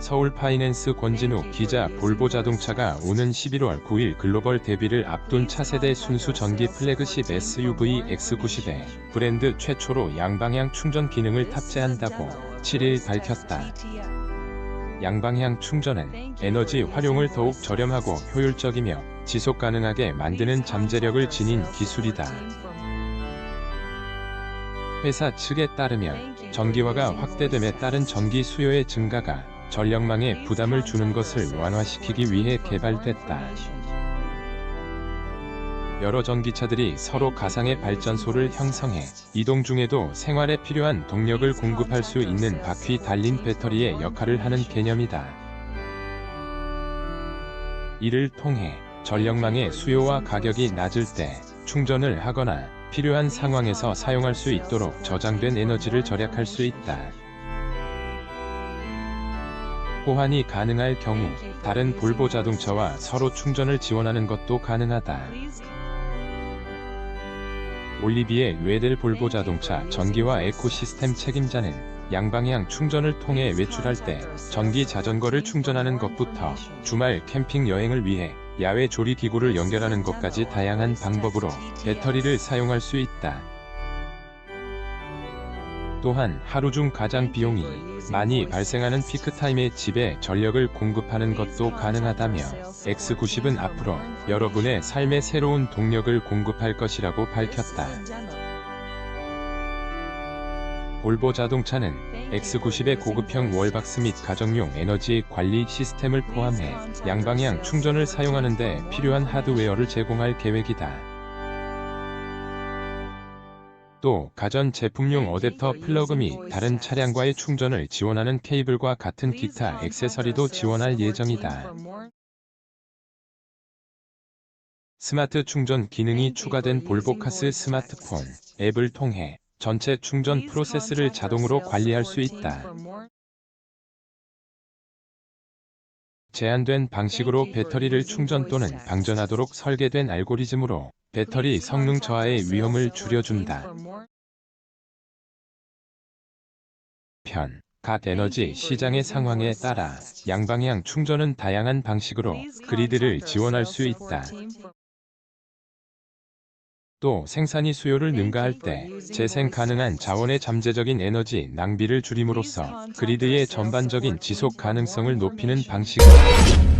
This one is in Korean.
서울 파이낸스 권진우 기자 볼보 자동차가 오는 11월 9일 글로벌 데뷔를 앞둔 차세대 순수 전기 플래그십 SUV X90에 브랜드 최초로 양방향 충전 기능을 탑재한다고 7일 밝혔다. 양방향 충전은 에너지 활용을 더욱 저렴하고 효율적이며 지속 가능하게 만드는 잠재력을 지닌 기술이다. 회사 측에 따르면 전기화가 확대됨에 따른 전기 수요의 증가가 전력망에 부담을 주는 것을 완화시키기 위해 개발됐다. 여러 전기차들이 서로 가상의 발전소를 형성해 이동 중에도 생활에 필요한 동력을 공급할 수 있는 바퀴 달린 배터리의 역할을 하는 개념이다. 이를 통해 전력망의 수요와 가격이 낮을 때 충전을 하거나 필요한 상황에서 사용할 수 있도록 저장된 에너지를 절약할 수 있다. 호환이 가능할 경우 다른 볼보 자동차와 서로 충전을 지원하는 것도 가능하다. 올리비에 웨델 볼보 자동차 전기와 에코시스템 책임자는 양방향 충전을 통해 외출할 때 전기 자전거를 충전하는 것부터 주말 캠핑 여행을 위해 야외 조리 기구를 연결하는 것까지 다양한 방법으로 배터리를 사용할 수 있다. 또한 하루 중 가장 비용이 많이 발생하는 피크타임에 집에 전력을 공급하는 것도 가능하다며 X90은 앞으로 여러분의 삶에 새로운 동력을 공급할 것이라고 밝혔다. 볼보 자동차는 X90의 고급형 월박스 및 가정용 에너지 관리 시스템을 포함해 양방향 충전을 사용하는 데 필요한 하드웨어를 제공할 계획이다. 또 가전 제품용 어댑터 플러그 및 다른 차량과의 충전을 지원하는 케이블과 같은 기타 액세서리도 지원할 예정이다. 스마트 충전 기능이 추가된 볼보카스 스마트폰 앱을 통해 전체 충전 프로세스를 자동으로 관리할 수 있다. 제한된 방식으로 배터리를 충전 또는 방전하도록 설계된 알고리즘으로 배터리 성능 저하의 위험을 줄여준다. 편, 각 에너지 시장의 상황에 따라 양방향 충전은 다양한 방식으로 그리드를 지원할 수 있다. 또 생산이 수요를 능가할 때 재생 가능한 자원의 잠재적인 에너지 낭비를 줄임으로써 그리드의 전반적인 지속 가능성을 높이는 방식이다.